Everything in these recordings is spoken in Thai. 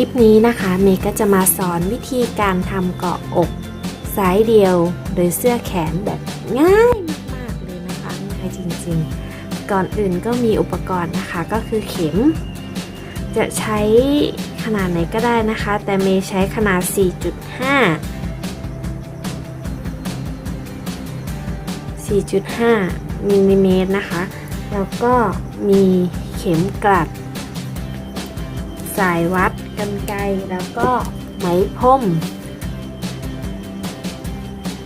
ลิปนี้นะคะเมย์ก็จะมาสอนวิธีการทำเกาะอกสายเดียวโดยเสื้อแขนแบบง่ายมากๆเลยนะคะง่ายจริงๆ ก่อนอื่นก็มีอุปกรณ์นะคะก็คือเข็ม จะใช้ขนาดไหนก็ได้นะคะ แต่เมย์ใช้ขนาด 4.5 4.5มิลลิเมตรนะคะ แล้วก็มีเข็มกลัดสายวัด กันไกรแล้วก็ไหมพรม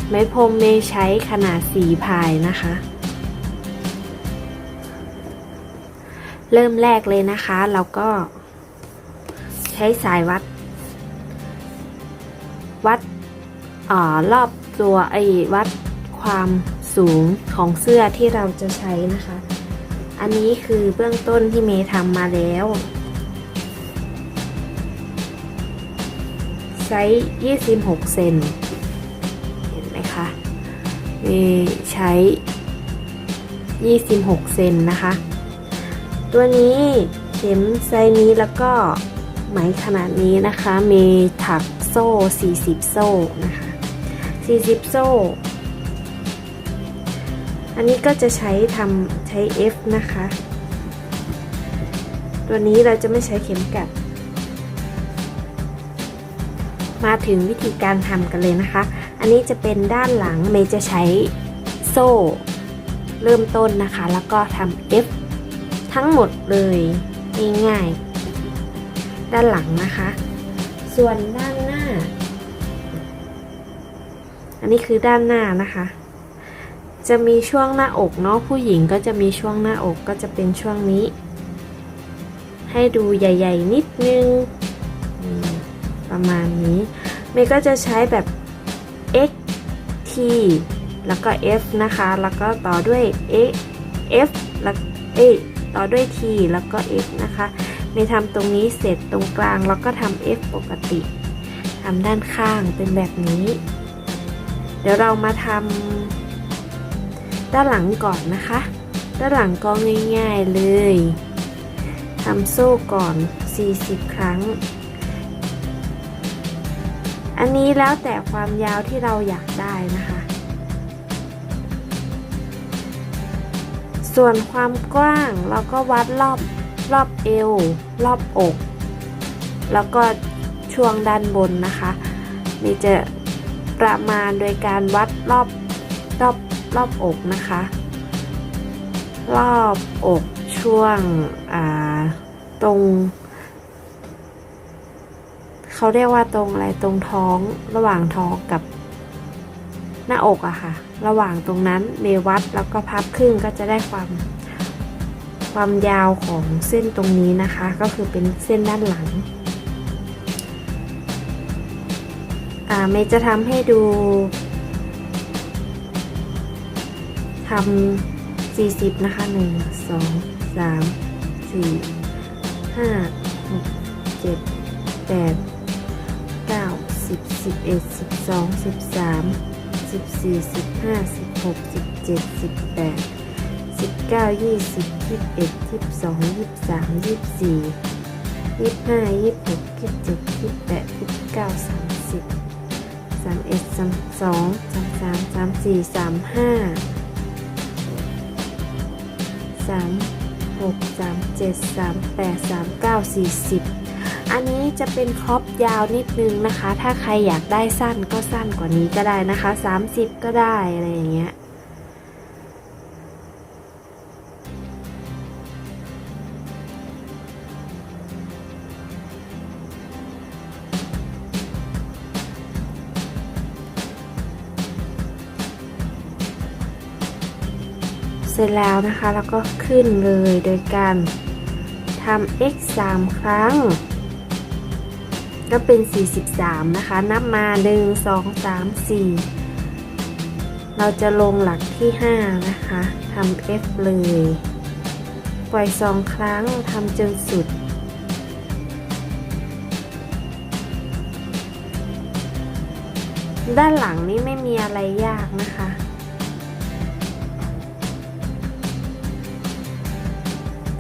ไหมพรมเมย์ใช้ขนาดสีพายนะคะ เริ่มแรกเลยนะคะเราก็ใช้สายวัด วัดออรอบตัวไอ้วัดความสูงของเสื้อที่เราจะใช้นะคะ อันนี้คือเบื้องต้นที่เมย์ทำมาแล้ว ไซส์26เซนเห็นไหมคะเมใช้ 26เซนนะคะ ตัวนี้เข็มไซส์นี้แล้วก็ไหมขนาดนี้นะคะเมย์ถักโซ่ 40 โซ่นะคะ 40 โซ่ อันนี้ก็จะใช้ทำใช้ F นะคะ ตัวนี้เราจะไม่ใช้เข็มกลัด มาถึงวิธีการทำกันเลยนะคะ อันนี้จะเป็นด้านหลังเมย์จะใช้โซ่ เริ่มต้นนะคะ แล้วก็ทำ F ทั้งหมดเลยง่ายๆด้านหลังนะคะ ส่วนด้านหน้า อันนี้คือด้านหน้านะคะ จะมีช่วงหน้าอกเนาะผู้หญิงก็จะมีช่วงหน้าอกก็จะเป็นช่วงนี้ ให้ดูใหญ่ ๆ นิดนึง ประมาณนี้เมย์ก็จะใช้แบบ x t แล้วก็ f นะคะ แล้วก็ต่อด้วย x f แล้วเอต่อด้วย t แล้วก็ x นะคะเมย์ทำตรงนี้เสร็จตรงกลางแล้วก็ทำ f ปกติทำด้านข้างเป็นแบบนี้ เดี๋ยวเรามาทำด้านหลังก่อนนะคะ ด้านหลังก็ง่าย ๆเลยทำโซ่ก่อน 40 ครั้ง อันนี้แล้วแต่ความยาวที่เราอยากได้นะคะ ส่วนความกว้างเราก็วัดรอบรอบเอว รอบอก แล้วก็ช่วงด้านบนนะคะนี่จะประมาณโดยการวัดรอบรอบรอบอกนะคะ รอบอกช่วงตรง เขาเรียกว่าตรงอะไรตรงท้องระหว่างท้องกับหน้าอกอะค่ะ ระหว่างตรงนั้นเมวัดแล้วก็พับครึ่งก็จะได้ความความยาวของเส้นตรงนี้นะคะ ก็คือเป็นเส้นด้านหลังอ่าเมย์จะทำให้ดูทำ40 นะคะ 1 2 3 4 5 6 7 8 9 10 11 12 13 14 15 16 17 18 19 20 21 22 23 24 25 26 27 28 29 30 31 32 33 34 35 36 37 38 39 40 อันนี้จะเป็นครอปยาวนิดนึงนะคะ ถ้าใครอยากได้สั้นก็สั้นกว่านี้ก็ได้นะคะ 30 ก็ได้อะไรอย่างเงี้ยเสร็จแล้วนะคะ แล้วก็ขึ้นเลยโดยการทำ x 3 ครั้ง ก็เป็น 43 นะคะ นับมา 1 2 3 4 เราจะลงหลักที่ 5 นะคะทำ f เลย ปล่อย 2 ครั้งทำจนสุด ด้านหลังนี้ไม่มีอะไรยากนะคะ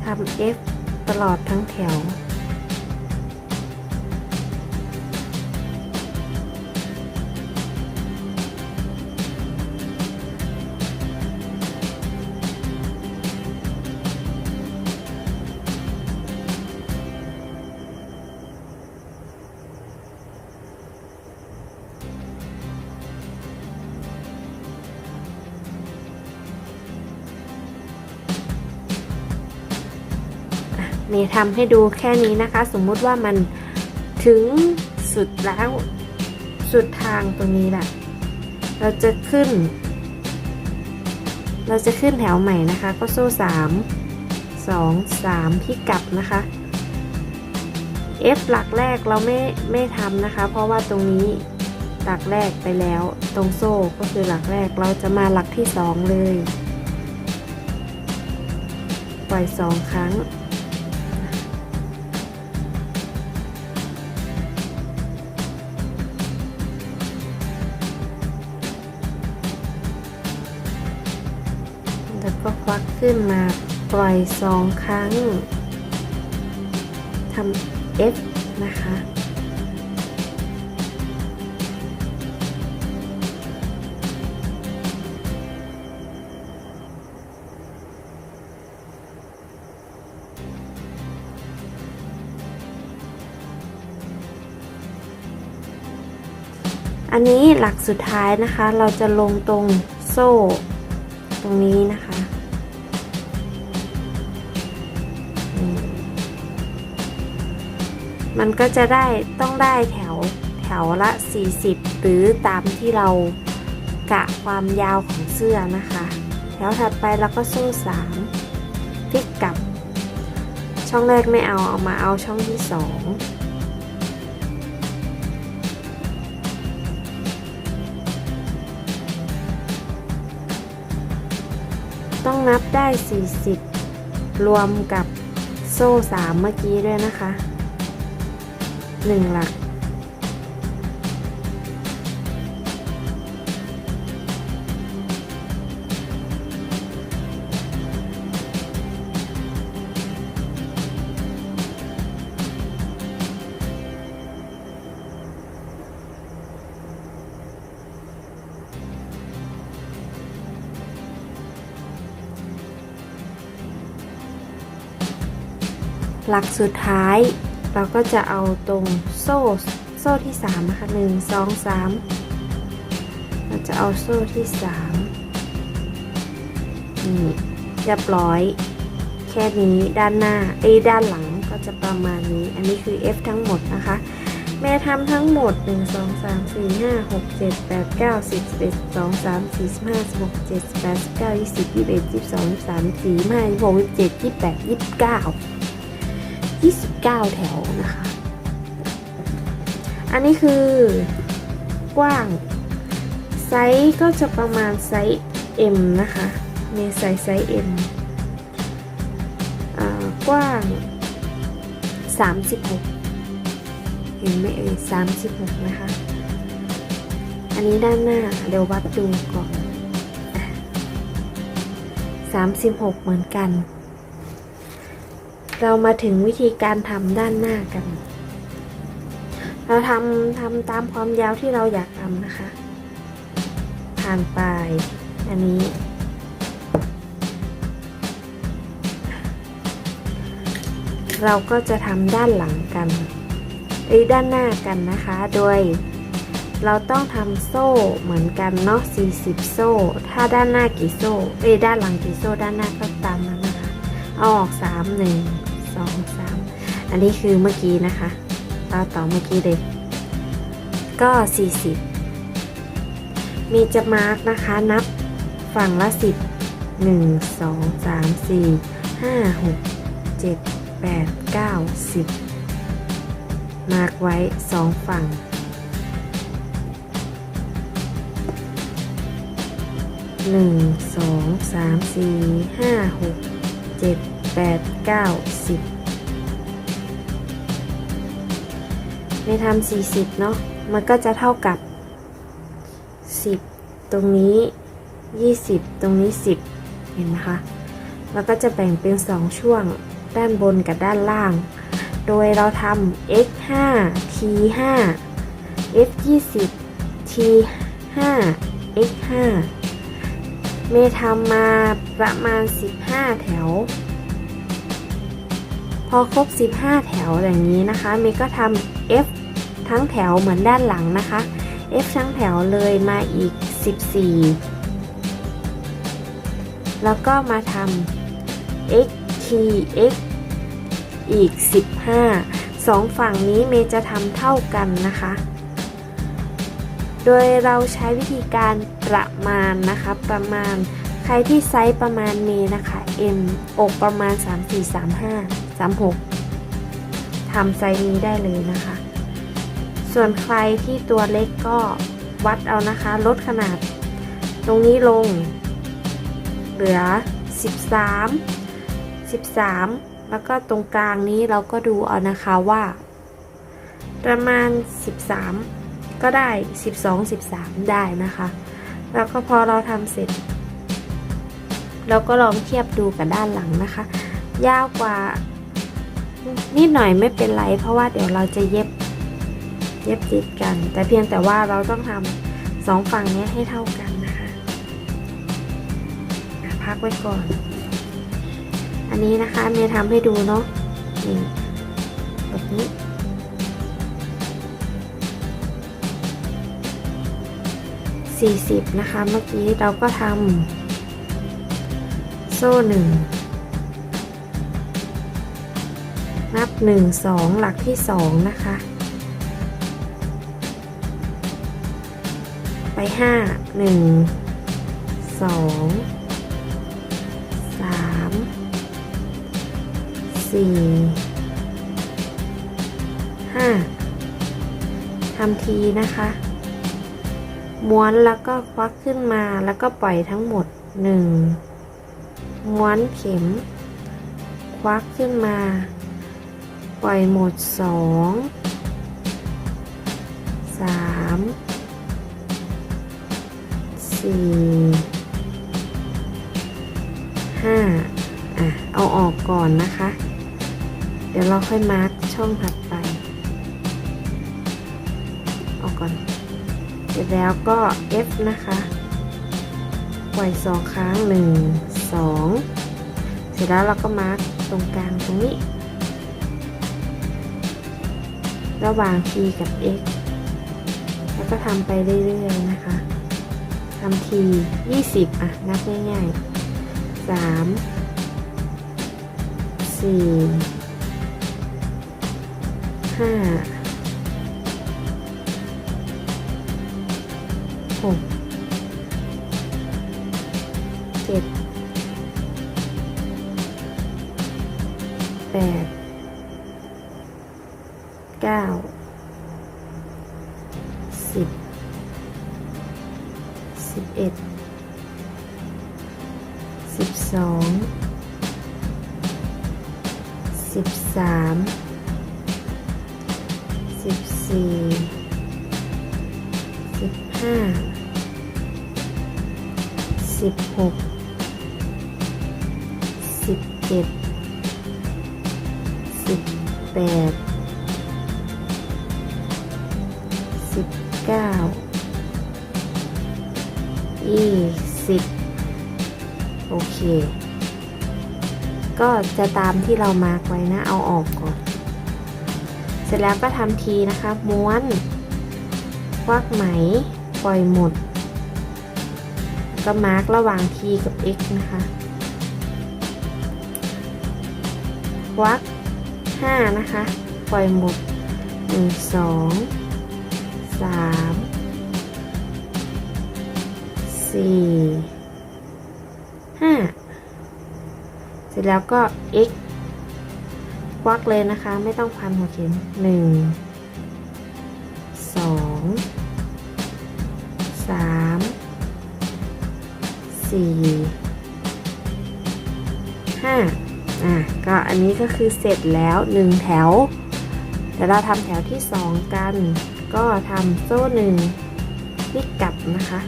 ทำ F ตลอดทั้งแถว เมย์ทำให้ดูแค่นี้นะคะ สมมุติว่ามันถึงสุดแล้วสุดทางตรงนี้แหละเราจะขึ้น เราจะขึ้นแถวใหม่นะคะ ก็โซ่สามสองสามพลิกกลับนะคะ F หลักแรกเราไม่ไม่ทำนะคะ เพราะว่าตรงนี้หลักแรกไปแล้วตรงโซ่ก็คือหลักแรกเราจะมาหลักที่สองเลย ปล่อยสองครั้ง ขึ้นมาปล่อยสองครั้งทำ F นะคะ อันนี้หลักสุดท้ายนะคะ เราจะลงตรงโซ่ตรงนี้นะคะ มันก็จะได้ต้องได้แถวแถวละ 40 หรือตามที่เรากะความยาวของเสื้อนะคะแถวถัดไปเราก็โซ่3พลิกกลับ ช่องแรกไม่เอาเอามาเอาช่องที่ 2ต้องนับได้ 40 รวมกับโซ่ 3 เมื่อกี้ด้วยนะคะ 1หลัก หลักสุดท้าย เราก็จะเอาตรงโซ่โซ่ที่สามนะคะหนึ่งสองสามเราจะเอาโซ่ที่สามนี่เรียบร้อย แค่นี้ด้านหน้าเอยด้านหลังก็จะประมาณนี้ อันนี้คือ F ทั้งหมดนะคะ แม่ทำทั้งหมด 1 2 3 4 5 6 7 8 9 10 11 12 3 4 15 16 17 18 19 20 21 22 23 24 25 26 27 28 29 29 แถวนะคะ อันนี้คือกว้าง ไซส์ก็จะประมาณไซส์ M นะคะเมย์ใส่ไซส์ M อ่ากว้าง 36 เห็นไหมเอ่ย36 นะคะ อันนี้ด้านหน้า เดี๋ยววัดดูก่อน 36 เหมือนกัน เรามาถึงวิธีการทำด้านหน้ากัน เราทำทำตามความยาวที่เราอยากทำนะคะ ผ่านไปอันนี้ เราก็จะทำด้านหลังกันเอ้ยด้านหน้ากันนะคะ โดยเราต้องทำโซ่เหมือนกันเนาะ 40 โซ่ ถ้าด้านหน้ากี่โซ่ เอ้ด้านหลังกี่โซ่ ด้านหน้าก็ตามนั้นนะคะ เอาออก 3 1 2 3อันนี้คือเมื่อกี้นะคะต่อต่อเมื่อกี้เลยก็ 40 มีจะมาร์กนะคะ นับฝั่งละ 10 1 2 3 4 5 6 7 8 9 10 มาร์กไว้ 2 ฝั่ง หนึ่งสองสามสี่ห้าหกเจ็ด แปดเก้าสิบไม่ทำสี่สิบเนาะมันก็จะเท่ากับสิบตรงนี้ยี่สิบตรงนี้สิบเห็นไหมคะแล้วก็จะแบ่งเป็นสองช่วงด้านบนกับด้านล่าง โดยเราทำ x 5 t 5 f 20 t 5 x 5เมทำมาประมาณ 15 แถว อครบ 15 แถวอย่างนี้นะคะเมย์ก็ทำ F ทั้งแถวเหมือนด้านหลังนะคะ F ทั้งแถวเลยมาอีก 14 แล้วก็มาทำ X T X อีก 15 สองฝั่งนี้เมย์จะทำเท่ากันนะคะ โดยเราใช้วิธีการประมาณนะคะ ประมาณใครที่ไซส์ประมาณเมย์นะคะ M อกประมาณ 3 4 3 5 3 6ทำไซส์นี้ได้เลยนะคะ ส่วนใครที่ตัวเล็กก็วัดเอานะคะ ลดขนาด ตรงนี้ลง เหลือ 13 13 แล้วก็ตรงกลางนี้เราก็ดูเอานะคะว่า ประมาณ 13 ก็ได้ 12 13 ได้นะคะ แล้วก็พอเราทำเสร็จ เราก็ลองเทียบดูกับด้านหลังนะคะ ยาวกว่า นิดหน่อยไม่เป็นไร เพราะว่าเดี๋ยวเราจะเย็บเย็บติดกัน แต่เพียงแต่ว่าเราต้องทำสองฝั่งนี้ให้เท่ากันนะคะพักไว้ก่อน อันนี้นะคะเมย์ทำให้ดูเนาะนี่แบบนี้40 นะคะ เมื่อกี้เราก็ทำโซ่หนึ่ง 1 2 หลักที่ 2 นะคะ ไป 5 1 2 3 4 5ทำทีนะคะ ม้วนแล้วก็ควักขึ้นมาแล้วก็ปล่อยทั้งหมด 1 ม้วนเข็ม ควักขึ้นมา ปล่อยหมด2 3 4 5อะ เอาออกก่อนนะคะ เดี๋ยวเราค่อยมาร์กช่องถัดไป ออกก่อน เสร็จแล้วก็ F นะคะปล่อยสองครั้งหนึ่งสองเสร็จแล้วเราก็มาร์กตรงกลางตรงนี้ ระหว่าง T กับ X แล้วก็ทำไปเรื่อยๆนะคะทำที20 อะ นับง่ายๆ 3 4 5หกเจ็ดแปด ห้าสิบหกสิบเจ็ดสิบแปดสิบเก้ายี่สิบโอเค ก็จะตามที่เรามาร์กไว้นะ เอาออกก่อน เสร็จแล้วก็ทำทีนะคะ ม้วน ควักไหม ปล่อยหมด ก็มาร์กระหว่าง t กับ x นะคะวัก5นะคะ ปล่อยหมด1 2 3 4 5เสร็จแล้วก็ x ควักเลยนะคะ ไม่ต้องพันหัวเข็ม1 2 3 4 5อะก็อันนี้ก็คือเสร็จแล้ว1แถวเดี๋ยวเราทำแถวที่2กัน ก็ทำโซ่หนึ่งพลิกกลับนะคะ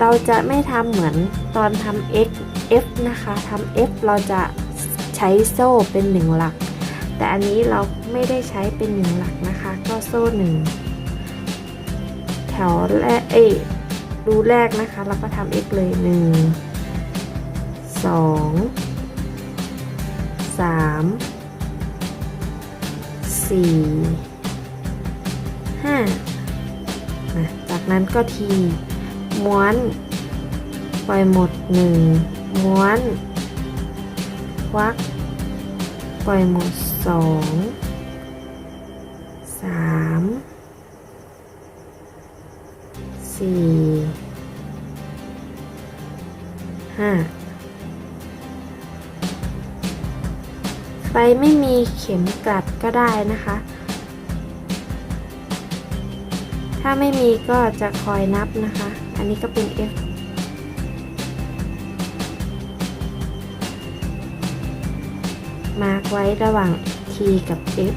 เราจะไม่ทำเหมือนตอนทำ x f นะคะทำ f เราจะใช้โซ่เป็นหนึ่งหลัก แต่อันนี้เราไม่ได้ใช้เป็นหนึ่งหลักนะคะ ก็โซ่หนึ่งแถวแรกเอ รูแรกนะคะ เราก็ทำ x เลยหนึ่งสองสามสี่ห้าจากนั้นก็ทีม้วนปล่อยหมดหนึ่งม้วนควัก ปล่อยหมดสองสามสี่ ห้าไฟไม่มีเข็มกลัดก็ได้นะคะ ถ้าไม่มีก็จะคอยนับนะคะ อันนี้ก็เป็น F มาร์กไว้ระหว่าง T กับ F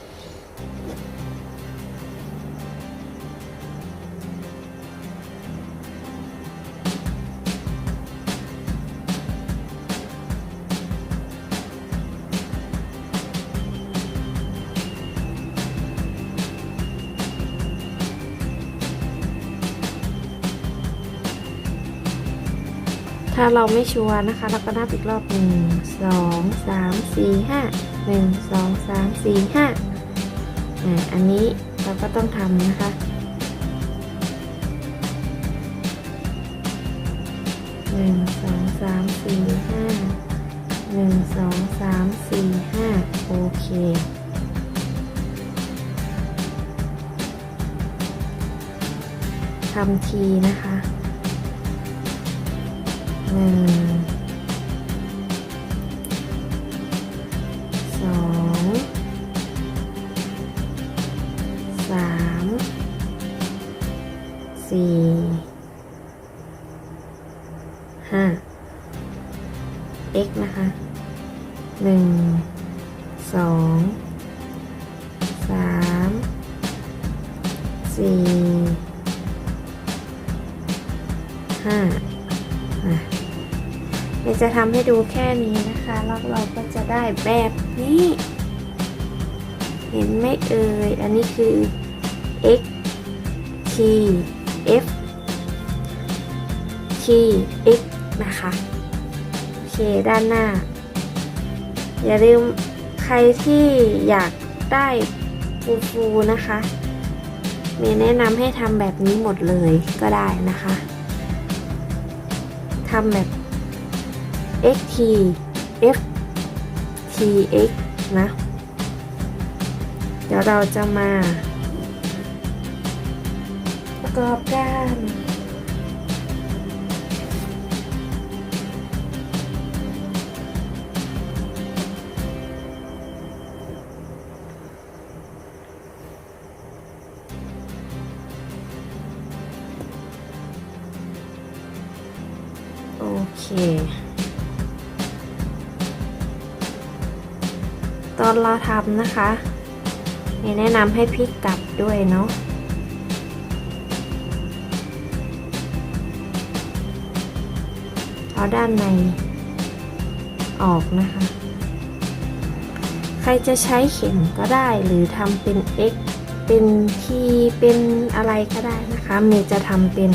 ถ้าเราไม่ชัวร์นะคะ เราก็นับอีกรอบหนึ่งสองสามสี่ห้าหนึ่งสองสามสี่ห้าอ่าอันนี้เราก็ต้องทำนะคะหนึ่งสองสามสี่ห้าหนึ่งสองสามสี่ห้าโอเคทำทีนะคะ ห ทำให้ดูแค่นี้นะคะแล้วเราก็จะได้แบบนี้ เห็นไหมเอ่ย อันนี้คือ x t f t x นะคะโอเคด้านหน้า อย่าลืมใครที่อยากได้ฟูๆนะคะมย์แนะนำให้ทำแบบนี้หมดเลยก็ได้นะคะทำแบบ xt f t x นะ เดี๋ยวเราจะมา ประกอบกันโอเค ตอนเราทำนะคะแนะนำให้พลิกกลับด้วยเนาะเอาด้านในออกนะคะ ใครจะใช้เข็มก็ได้หรือทำเป็น x เป็น t เป็นอะไรก็ได้นะคะเมย์จะทำเป็น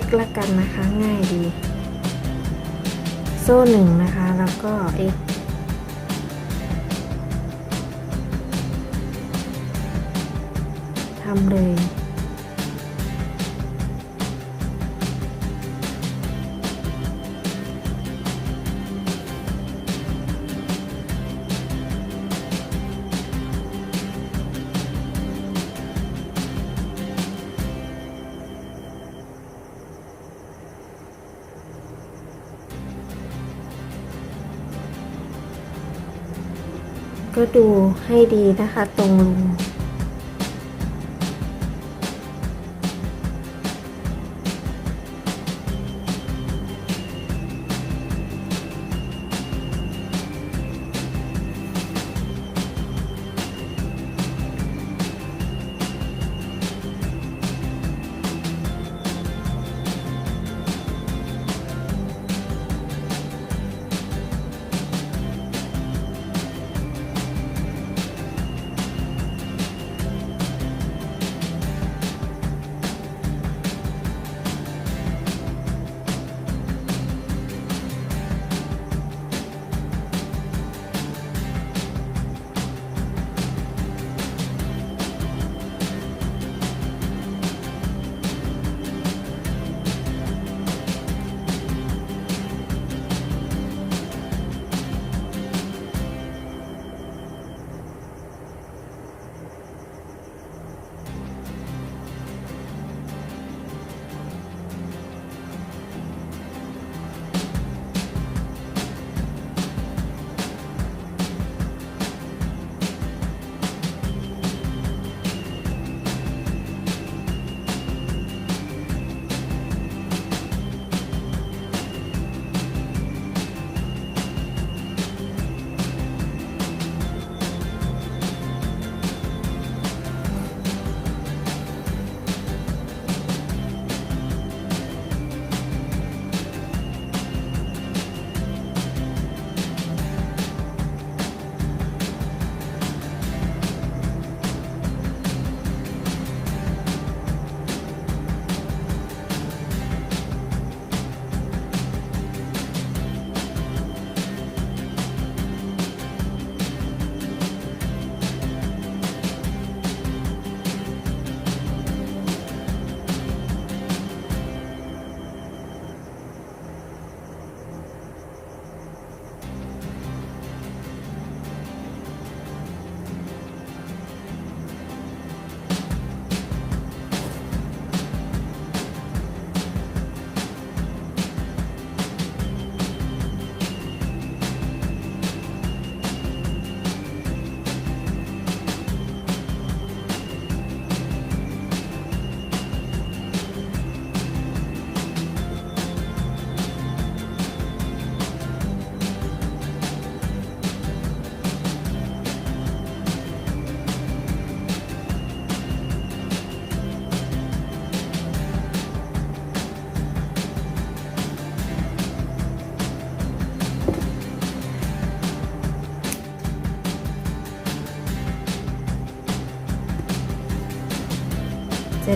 x ละกันนะคะง่ายดี โซ่หนึ่งนะคะ แล้วก็ x ทำเลย ดูให้ดีนะคะ ตรงรู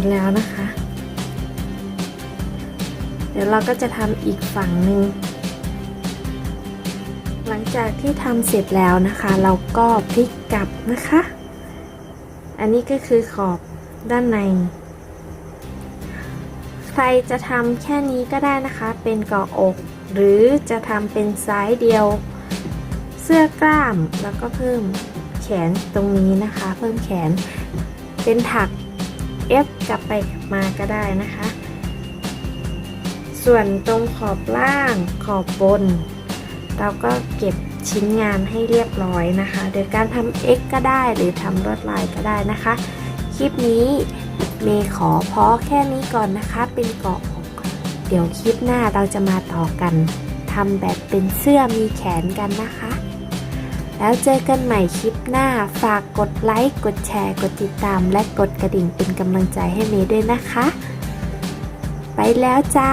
จแล้วนะคะ เดี๋ยวเราก็จะทำอีกฝั่งหนึ่งหลังจากที่ทำเสร็จแล้วนะคะ เราก็พลิกกลับนะคะ อันนี้ก็คือขอบด้านใน ใครจะทำแค่นี้ก็ได้นะคะ เป็นเกาะอก หรือจะทำเป็นซ้ายเดียว เสื้อกล้ามแล้วก็เพิ่มแขนตรงนี้นะคะ เพิ่มแขนเป็นถัก F กลับไปกลับมาก็ได้นะคะ ส่วนตรงขอบล่างขอบบน เราก็เก็บชิ้นงานให้เรียบร้อยนะคะ โดยการทำ X ก็ได้หรือทำลวดลายก็ได้นะคะ คลิปนี้เมย์ขอพอแค่นี้ก่อนนะคะ เป็นเกาะเดี๋ยวคลิปหน้าเราจะมาต่อกันทำแบบเป็นเสื้อมีแขนกันนะคะ แล้วเจอกันใหม่คลิปหน้า ฝากกดไลค์ กดแชร์ กดติดตาม และกดกระดิ่งเป็นกำลังใจให้เมย์ด้วยนะคะ ไปแล้วจ้า